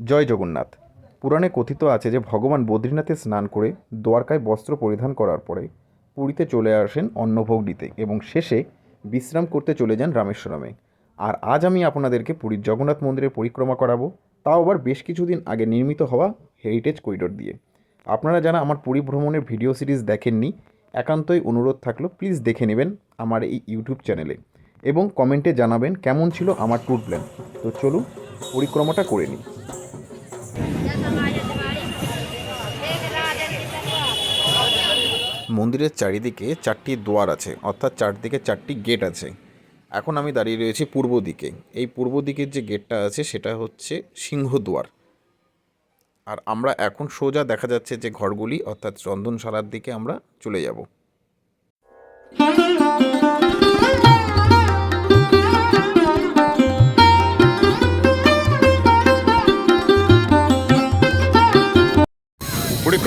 জয় জগন্নাথ। পুরাণে কথিত আছে যে, ভগবান বদ্রীনাথে স্নান করে দ্বারকায় বস্ত্র পরিধান করার পরে পুরীতে চলে আসেন অন্নভোগ নিতে এবং শেষে বিশ্রাম করতে চলে যান রামেশ্বরমে। আর আজ আমি আপনাদেরকে পুরীর জগন্নাথ মন্দিরের পরিক্রমা করাবো। তাও আবার বেশ কিছুদিন আগে নির্মিত হওয়া হেরিটেজ করিডোর দিয়ে। আপনারা যারা আমার পুরী ভ্রমণের ভিডিও সিরিজ দেখেননি, একান্তই অনুরোধ থাকল প্লিজ দেখে নেবেন আমার এই ইউটিউব চ্যানেলে এবং কমেন্টে জানাবেন কেমন ছিল আমার ট্যুর প্ল্যান। তো চলুন পরিক্রমাটা করে নিই। মন্দিরের চারিদিকে চারটি দোয়ার আছে, অর্থাৎ চারদিকে চারটি গেট আছে। এখন আমি দাঁড়িয়ে রয়েছি পূর্ব দিকে। এই পূর্ব দিকের যে গেটটা আছে, সেটা হচ্ছে সিংহদুয়ার আর আমরা এখন সোজা দেখা যাচ্ছে যে ঘরগুলি, অর্থাৎ চন্দনশালার দিকে আমরা চলে যাব।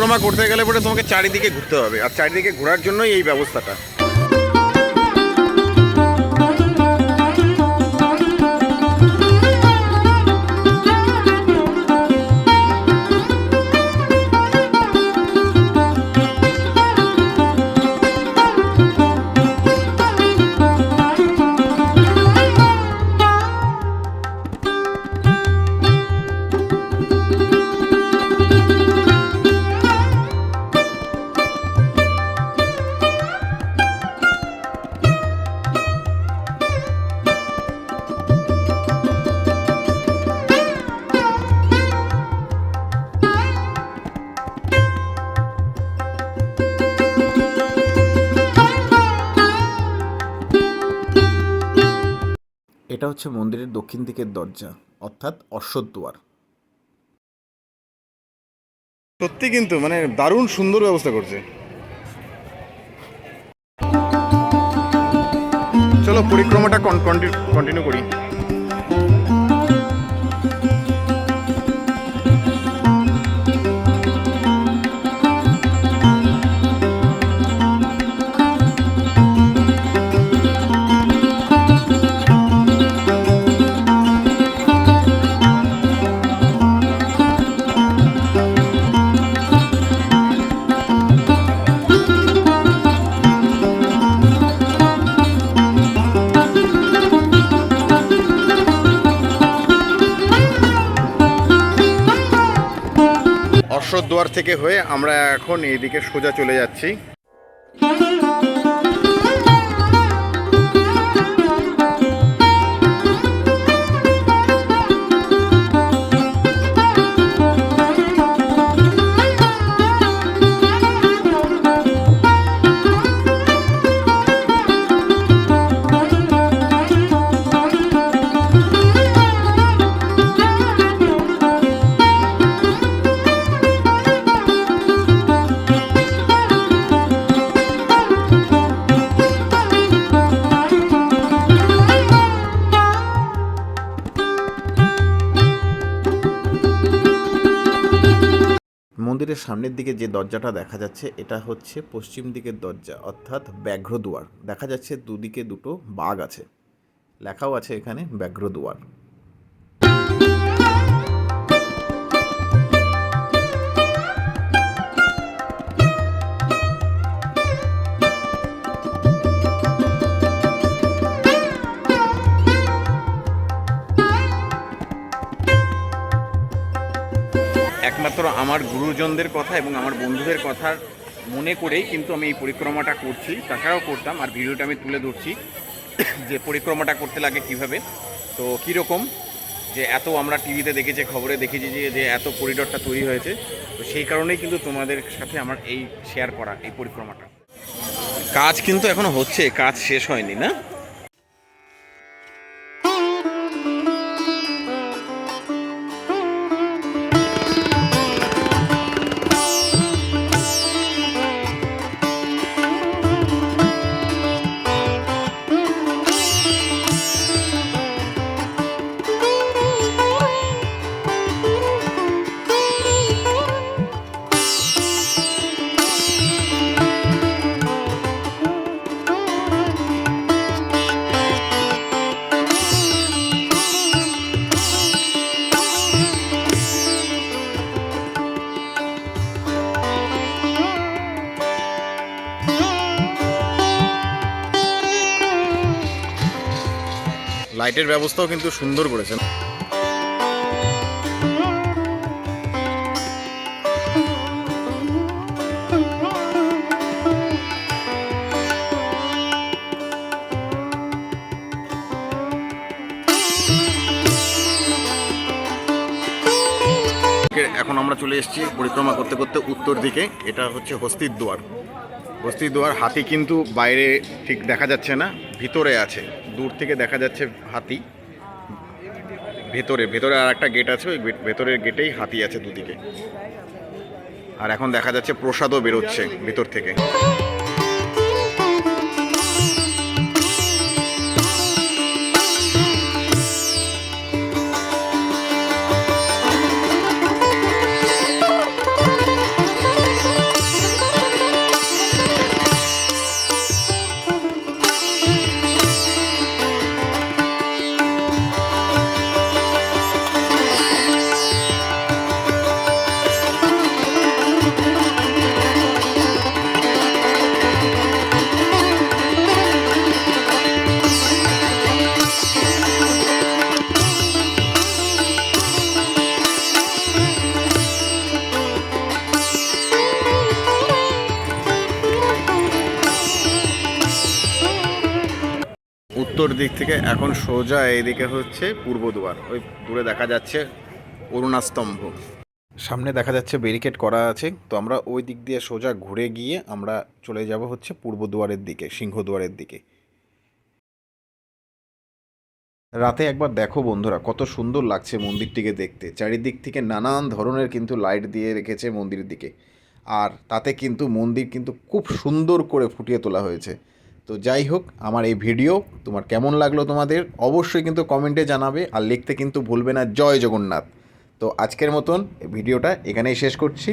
পরিক্রমা করতে গেলে পরে তোমাকে চারিদিকে ঘুরতে হবে। আর চারিদিকে ঘোরার জন্যই এই ব্যবস্থাটা। এটা হচ্ছে মন্দিরের দক্ষিণ দিকের দরজা, অর্থাৎ অশ্বদ্বার সত্যি কিন্তু মানে দারুণ সুন্দর ব্যবস্থা করছে। চলো পরিক্রমাটা কন্টিনিউ করি। অশ্বদ্বার থেকে হয়ে আমরা এখন এইদিকে সোজা চলে যাচ্ছি। মন্দিরের সামনের দিকে যে দরজাটা দেখা যাচ্ছে, এটা হচ্ছে পশ্চিম দিকের দরজা, অর্থাৎ ব্যাঘ্র দুয়ার। দেখা যাচ্ছে দুদিকে দুটো বাঘ আছে। লেখাও আছে এখানে ব্যাঘ্রদুয়ার একমাত্র আমার গুরুজনদের কথা এবং আমার বন্ধুদের কথা মনে করেই কিন্তু আমি এই পরিক্রমাটা করছি, তাছাড়াও করতাম আর ভিডিওটা আমি তুলে ধরছি যে পরিক্রমাটা করতে লাগে কীভাবে। তো কীরকম যে এত আমরা টিভিতে দেখেছি, খবরে দেখেছি যে যে এত করিডরটা তৈরি হয়েছে, তো সেই কারণেই কিন্তু তোমাদের সাথে আমার এই শেয়ার করা, এই পরিক্রমাটা। কাজ কিন্তু এখনও হচ্ছে, কাজ শেষ হয়নি, না? লাইটের ব্যবস্থাও কিন্তু সুন্দর করেছেন এখন আমরা চলে এসেছি পরিক্রমা করতে করতে উত্তর দিকে। এটা হচ্ছে হস্তির দুয়ার। হস্তির দুয়ার হাতি কিন্তু বাইরে ঠিক দেখা যাচ্ছে না, ভিতরে আছে। দূর থেকে দেখা যাচ্ছে হাতি। ভেতরে ভেতরে আর একটা গেট আছে, ওই ভেতরের গেটেই হাতি আছে দুদিকে। আর এখন দেখা যাচ্ছে প্রসাদও বেরোচ্ছে ভেতর থেকে। উত্তর দিক থেকে এখন সোজা এইদিকে হচ্ছে পূর্ব দুয়ার। ওই দূরে দেখা যাচ্ছে অরুণাস্তম্ভ। সামনে দেখা যাচ্ছে ব্যারিকেড করা আছে। তো আমরা ওই দিক দিয়ে সোজা ঘুরে গিয়ে আমরা চলে যাব হচ্ছে পূর্ব দুয়ারের দিকে সিংহদুয়ারের দিকে। রাতে একবার দেখো বন্ধুরা, কত সুন্দর লাগছে মন্দিরটিকে দেখতে। চারিদিক থেকে নানান ধরনের কিন্তু লাইট দিয়ে রেখেছে মন্দিরের দিকে। আর তাতে কিন্তু মন্দির কিন্তু খুব সুন্দর করে ফুটিয়ে তোলা হয়েছে। তো যাই হোক, আমার এই ভিডিও তোমার কেমন লাগল তোমাদের অবশ্যই কিন্তু কমেন্টে জানাবে আর লিখতে কিন্তু ভুলবে না। জয় জগন্নাথ। তো আজকের মতন ভিডিওটা এখানেই শেষ করছি।